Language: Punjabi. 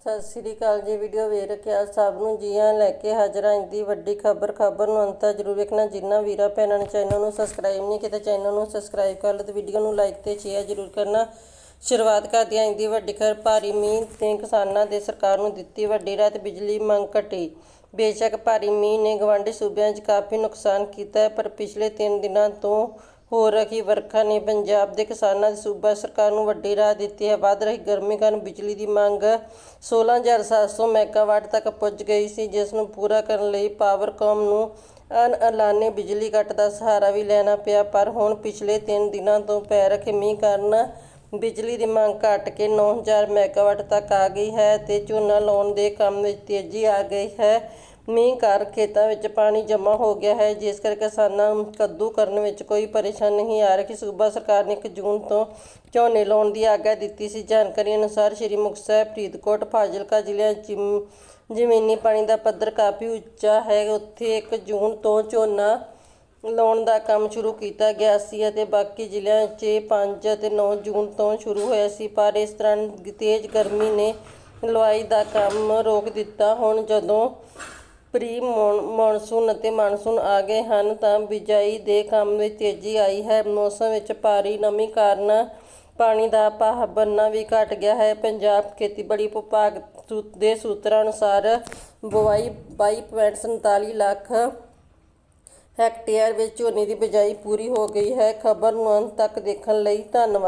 ਸਤਿ ਸ੍ਰੀ ਅਕਾਲ ਜੀ ਵੀਡੀਓ ਵੇਖ ਰੱਖਿਆ ਸਭ ਨੂੰ, ਜੀਆਂ ਲੈ ਕੇ ਹਾਜ਼ਰ ਹਾਂ। ਦੀ ਵੱਡੀ ਖਬਰ ਖਬਰ ਨੂੰ ਅੰਤ ਤੱਕ ਜ਼ਰੂਰ ਵੇਖਣਾ। ਜਿੰਨਾ ਵੀਰਾਂ ਭੈਣਾਂ ਨੇ ਚੈਨਲ ਨੂੰ ਸਬਸਕ੍ਰਾਈਬ ਨਹੀਂ ਕੀਤਾ, ਚੈਨਲ ਨੂੰ ਸਬਸਕ੍ਰਾਈਬ ਕਰ ਲਓ ਤੇ ਵੀਡੀਓ ਨੂੰ ਲਾਈਕ ਤੇ ਸ਼ੇਅਰ ਜ਼ਰੂਰ ਕਰਨਾ। ਸ਼ੁਰੂਆਤ ਕਰਦੇ ਹਾਂ ਦੀ ਵੱਡੀ ਖਬਰ। ਭਾਰੀ ਮੀਂਹ ਤੇ ਕਿਸਾਨਾਂ ਦੇ ਸਰਕਾਰ ਨੂੰ ਦਿੱਤੀ ਵੱਡੀ ਰਾਤ ਬਿਜਲੀ ਮੰਗ ਘਟੀ। ਬੇਸ਼ੱਕ ਭਾਰੀ ਮੀਂਹ ਨੇ ਗਵਾਂਢੀ ਸੂਬਿਆਂ 'ਚ ਕਾਫੀ ਨੁਕਸਾਨ ਕੀਤਾ ਹੈ, ਪਰ ਪਿਛਲੇ 3 ਦਿਨਾਂ ਤੋਂ ਹੋ ਰਹੀ ਵਰਖਾ ਨੇ ਪੰਜਾਬ ਦੇ ਕਿਸਾਨਾਂ ਦੀ ਸੂਬਾ ਸਰਕਾਰ ਨੂੰ ਵੱਡੀ ਰਾਹ ਦਿੱਤੀ ਹੈ। ਵੱਧ ਰਹੀ ਗਰਮੀ ਕਾਰਨ ਬਿਜਲੀ ਦੀ ਮੰਗ 16700 ਮੈਗਾਵਾਟ ਤੱਕ ਪੁੱਜ ਗਈ ਸੀ, ਜਿਸ ਨੂੰ ਪੂਰਾ ਕਰਨ ਲਈ ਪਾਵਰਕਾਮ ਨੂੰ ਅਣਐਲਾਨੇ ਬਿਜਲੀ ਕੱਟ ਦਾ ਸਹਾਰਾ ਵੀ ਲੈਣਾ ਪਿਆ। ਪਰ ਹੁਣ ਪਿਛਲੇ 3 ਦਿਨਾਂ ਤੋਂ ਪੈ ਰਹੇ ਮੀਂਹ ਕਾਰਨ ਬਿਜਲੀ ਦੀ ਮੰਗ ਘਟ ਕੇ 9000 ਮੈਗਾਵਾਟ ਤੱਕ ਆ ਗਈ ਹੈ ਤੇ ਝੋਨਾ ਲਾਉਣ ਦੇ ਕੰਮ ਵਿੱਚ ਤੇਜ਼ੀ ਆ ਗਈ ਹੈ। ਮੀਂਹ ਕਾਰਨ ਖੇਤਾਂ ਵਿੱਚ ਪਾਣੀ ਜਮ੍ਹਾਂ ਹੋ ਗਿਆ ਹੈ, ਜਿਸ ਕਰਕੇ ਕਿਸਾਨਾਂ ਨੂੰ ਕੱਦੂ ਕਰਨ ਵਿੱਚ ਕੋਈ ਪਰੇਸ਼ਾਨੀ ਨਹੀਂ ਆ ਰਹੀ। ਸੂਬਾ ਸਰਕਾਰ ਨੇ 1 ਜੂਨ ਤੋਂ ਝੋਨੇ ਲਾਉਣ ਦੀ ਆਗਿਆ ਦਿੱਤੀ ਸੀ। ਜਾਣਕਾਰੀ ਅਨੁਸਾਰ ਸ਼੍ਰੀ ਮੁਕਤਸਰ ਫਰੀਦਕੋਟ, ਫਾਜ਼ਿਲਕਾ ਜ਼ਿਲ੍ਹਿਆਂ 'ਚ ਜ਼ਮੀਨੀ ਪਾਣੀ ਦਾ ਪੱਧਰ ਕਾਫੀ ਉੱਚਾ ਹੈ। ਉੱਥੇ 1 ਜੂਨ ਤੋਂ ਝੋਨਾ ਲਾਉਣ ਦਾ ਕੰਮ ਸ਼ੁਰੂ ਕੀਤਾ ਗਿਆ ਸੀ ਅਤੇ ਬਾਕੀ ਜ਼ਿਲ੍ਹਿਆਂ 'ਚ 5 ਅਤੇ 9 ਜੂਨ ਤੋਂ ਸ਼ੁਰੂ ਹੋਇਆ ਸੀ, ਪਰ ਇਸ ਤਰ੍ਹਾਂ ਤੇਜ਼ ਗਰਮੀ ਨੇ ਲਵਾਈ ਦਾ ਕੰਮ ਰੋਕ ਦਿੱਤਾ। ਹੁਣ ਜਦੋਂ ਪ੍ਰੀ ਮੌਨਸੂਨ ਅਤੇ ਮਾਨਸੂਨ ਆ ਗਏ ਹਨ ਤਾਂ ਬਿਜਾਈ ਦੇ ਕੰਮ ਵਿੱਚ ਤੇਜ਼ੀ ਆਈ ਹੈ। ਮੌਸਮ ਵਿੱਚ ਭਾਰੀ ਨਮੀ ਕਾਰਨ ਪਾਣੀ ਦਾ ਭਾਅ ਬੰਨਾ ਵੀ ਘਟ ਗਿਆ ਹੈ। ਪੰਜਾਬ ਖੇਤੀਬਾੜੀ ਵਿਭਾਗ ਸੂ- ਦੇ ਸੂਤਰਾਂ ਅਨੁਸਾਰ ਬੁਆਈ 22.47 ਲੱਖ ਹੈਕਟੇਅਰ ਵਿੱਚ ਝੋਨੇ ਦੀ ਬਿਜਾਈ ਪੂਰੀ ਹੋ ਗਈ ਹੈ। ਖਬਰ ਨੂੰ ਅੰਤ ਤੱਕ ਦੇਖਣ ਲਈ ਧੰਨਵਾਦ।